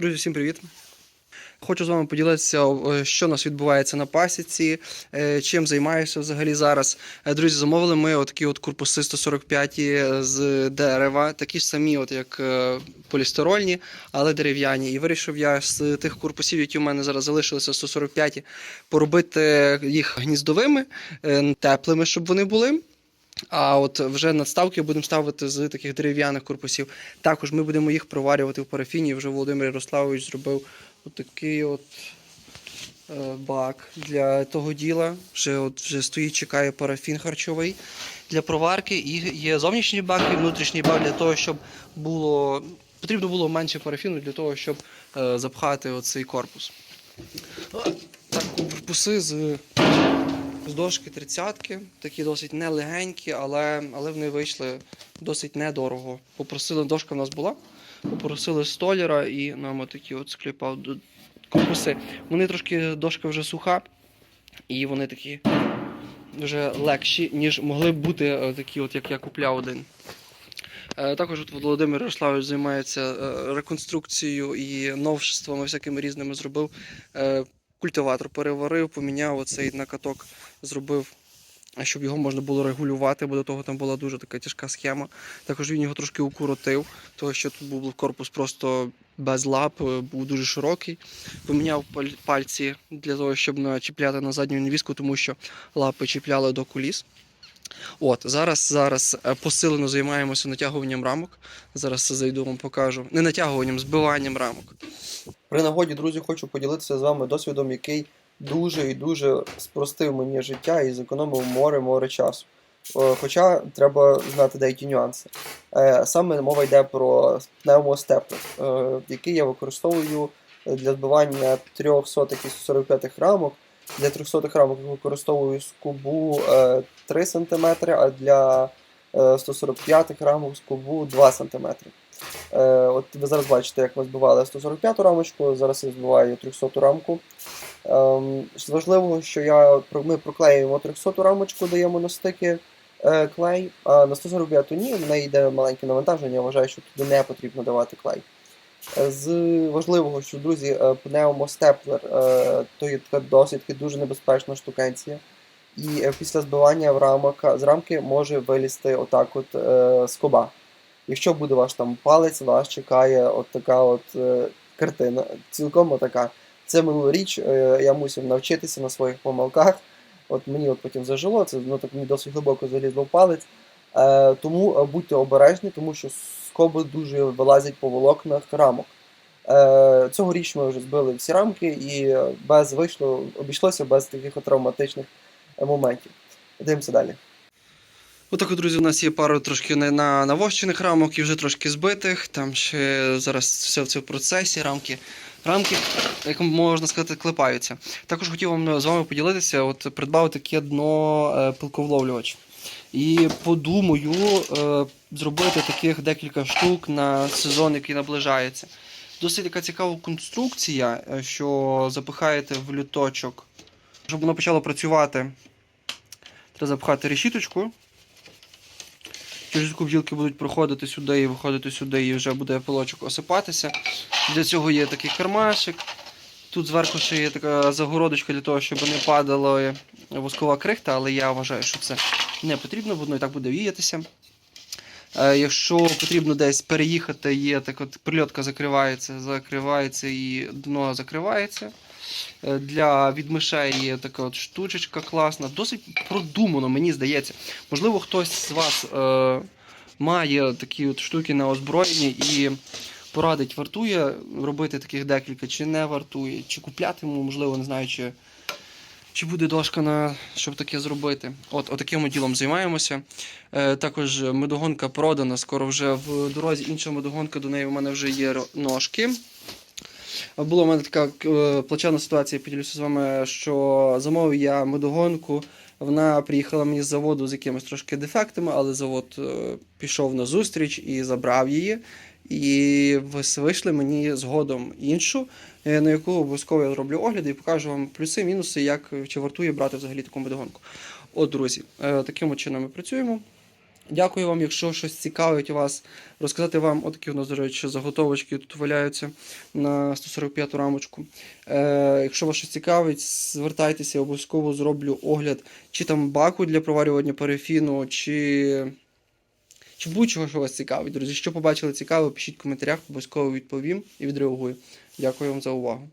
Друзі, всім привіт! Хочу з вами поділитися, е, що у нас відбувається на пасіці, е, чим займаюся взагалі зараз. Е, Друзі, замовили ми отакі от корпуси 145 з дерева, такі ж самі, от як полістирольні, але дерев'яні. І вирішив я з тих корпусів, які в мене зараз залишилися 145, поробити їх гніздовими, теплими, щоб вони були. А от вже надставки будемо ставити з таких дерев'яних корпусів. Також ми будемо їх проварювати в парафіні. Вже Володимир Ярославович зробив отакий от е, бак для того діла. Вже, от, вже стоїть, чекає парафін харчовий для проварки. І є зовнішній бак і внутрішній бак для того, щоб було. Потрібно було менше парафіну для того, щоб е, запхати оцей корпус. Так, корпуси з з дошки тридцятки, такі досить нелегенькі, але, але вони вийшли досить недорого. Попросили, дошка в нас була, попросили столяра і нам отакі от скліпав корпуси. Вони трошки дошка вже суха, і вони такі вже легші, ніж могли б бути е, такі, от, як я купляв один. Е, Також от Володимир Ярославович займається е, реконструкцією і новшествами всякими різними зробив. Е, Культиватор переварив, поміняв оцей накаток, зробив, щоб його можна було регулювати, бо до того там була дуже така тяжка схема. Також він його трошки укоротив, тому що тут був корпус просто без лап, е, був дуже широкий. Поміняв пальці для того, щоб начіпляти на задню невіску, тому що лапи чіпляли до куліс. От, зараз, зараз е, посилено займаємося натягуванням рамок. Зараз зайду вам покажу. Не натягуванням, збиванням рамок. При нагоді, друзі, хочу поділитися з вами досвідом, який дуже і дуже спростив мені життя і зекономив море море часу. Е, Хоча треба знати деякі нюанси. Е, Саме мова йде про пневмостеплер, е, який я використовую для збивання 300 і 145 рамок. Для 300 рамок використовую скобу е, 3 см, а для е, 145 рамок скобу 2 см. От ви зараз бачите, як ми збивали 145 рамочку, зараз я збиваю 300 рамку. Ем, з важливого, що я, ми проклеюємо 300 рамочку, даємо на стики е, клей, а на 145 ні, в неї йде маленьке навантаження, я вважаю, що туди не потрібно давати клей. З важливого, що, друзі, е, пневмостеплер е, то є така досить дуже небезпечна штукенція. І е, після збивання в рамок, з рамки може вилізти отак от е, скоба. Якщо буде ваш там палець, вас чекає от така от е, картина. Цілком отака. Це минула річ, е, я мусив навчитися на своїх помилках. От мені от потім зажило, це ну, так мені досить глибоко залізло в палець. Е, тому будьте обережні, тому що скоби дуже вилазять по волокнах рамок. Е, цьогоріч ми вже збили всі рамки і без вийшло, обійшлося без таких травматичних моментів. Дивимося далі. Отак, от, друзі, у нас є пару трошки на, на навощених рамок і вже трошки збитих. Там ще зараз все це в процесі. Рамки, рамки, як можна сказати, клепаються. Також хотів вам з вами поділитися, от придбав таке дно е, пилковловлювач. І подумаю е, зробити таких декілька штук на сезон, який наближається. Досить така цікава конструкція, е, що запихаєте в люточок. Щоб воно почало працювати, треба запхати решіточку. Через бджілки будуть проходити сюди і виходити сюди, і вже буде пилочок осипатися. Для цього є такий кармашик. Тут зверху ще є така загородочка для того, щоб не падала воскова крихта, але я вважаю, що це не потрібно, воно і так буде віятися. Е, Якщо потрібно десь переїхати, є так от прильотка закривається, закривається і дно закривається. Е, Для відмишей є така от штучечка класна, досить продумано, мені здається. Можливо, хтось з вас е, має такі от штуки на озброєнні і порадить, вартує робити таких декілька, чи не вартує, чи купляти можливо, не знаю, чи, чи буде дошка на щоб таке зробити. От, отаким от ділом займаємося. Е, також медогонка продана, скоро вже в дорозі інша медогонка, до неї у мене вже є ножки. Була у мене така е, плачевна ситуація, поділюся з вами, що замовив я медогонку. Вона приїхала мені з заводу з якимись трошки дефектами, але завод е, пішов на зустріч і забрав її. І вийшли мені згодом іншу, е, на яку обов'язково я зроблю огляди і покажу вам плюси, мінуси, як чи вартує брати взагалі таку медогонку. От, друзі, е, таким чином ми працюємо. Дякую вам, якщо щось цікавить вас, розказати вам, отакі у нас, до речі, заготовочки тут валяються на 145 рамочку. Е, якщо вас щось цікавить, звертайтеся, обов'язково зроблю огляд чи там баку для проварювання парафіну, чи, чи будь-чого, що вас цікавить. Друзі, що побачили цікаве, пишіть в коментарях, обов'язково відповім і відреагую. Дякую вам за увагу.